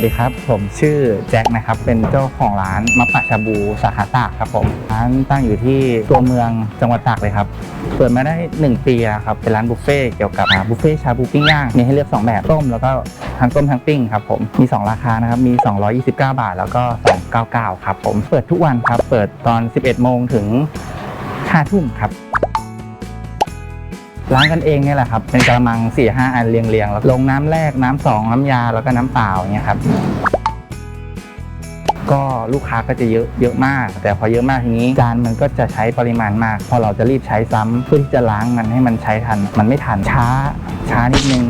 วัสดีครับ ผมชื่อแจ็คนะครับ เป็นเจ้าของร้านมัปปะชาบูสาขาตากครับผม ร้านตั้งอยู่ที่ตัวเมืองจังหวัดตากเลยครับ เปิดมาได้ 1 ปีแล้วครับ เป็นร้านบุฟเฟ่เกี่ยวกับบุฟเฟ่ชาบูปิ้งย่าง มีให้เลือก 2 แบบต้ม แล้วก็ทั้งต้มทั้งปิ้งครับผม มี 2 ราคานะครับ มี 229 บาท แล้วก็ 299 ครับผม เปิดทุกวันครับ เปิดตอน 11 โมงถึง5ทุ่มครับ ล้างกันเองเนี่ยแหละครับ เป็นกระมัง4ี่ห้าอันเรียงๆแล้วลงน้ำแรกน้ำสองน้ำยาแล้วก็น้ำเปล่าอย่างเงี้ยครับก็ลูกค้าก็จะเยอะเยอะมาก แต่พอเยอะมากทีนี้จานมันก็จะใช้ปริมาณมาก พอเราจะรีบใช้ซ้ำเพื่อที่จะล้างมันให้มันใช้ทัน มันไม่ทันช้า ช้านิดนึง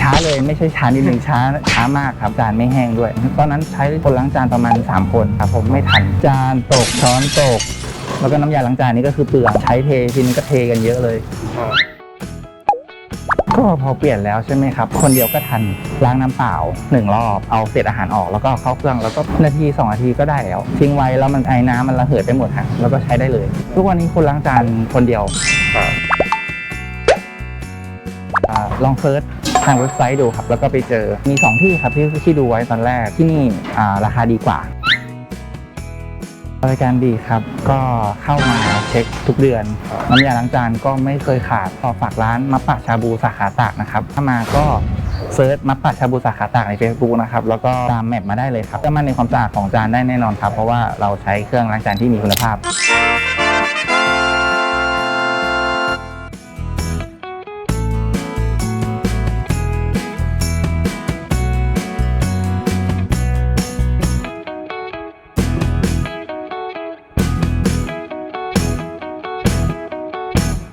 ช้าเลยไม่ใช่ช้านิดนึงช้าช้ามากครับจานไม่แห้งด้วย ตอนนั้นใช้คนล้างจานประมาณ 3 คนครับผมไม่ทันจานตกช้อนตก แล้วก็น้ำยาล้างจานนี่ก็คือเปลืองใช้เททีนึงก็เทกันเยอะเลย ก็พอเปลี่ยนแล้วใช่ไหมครับ คนเดียวก็ทันล้างน้ำเปล่าหนึ่งรอบเอาเศษอาหารออกแล้วก็เข้าเครื่องแล้วก็นาทีสองนาทีก็ได้แล้วทิ้งไว้แล้วมันไอ้น้ำมันระเหยไปหมดฮะแล้วก็ใช้ได้เลย ทุกวันนี้คนล้างจานคนเดียวอาลองเฟิร์สทางเว็บไซต์ดูครับ แล้วก็ไปเจอมี 2 ที่ครับที่ที่ดูไว้ตอนแรกที่นี่อ่าราคาดีกว่า บริการดีครับ ก็เข้ามาเช็คทุกเดือน น้ำยาล้างจานก็ไม่เคยขาดพอฝากร้านมัปปะชาบูสาขาตากนะครับ ถ้ามาก็เซิร์ชมัปปะชาบูสาขาตากใน Facebook นะครับ แล้วก็ตามแมปมาได้เลยครับเชื่อมั่นในความสะอาดของจานได้แน่นอนครับ เพราะว่าเราใช้เครื่องล้างจานที่มีคุณภาพ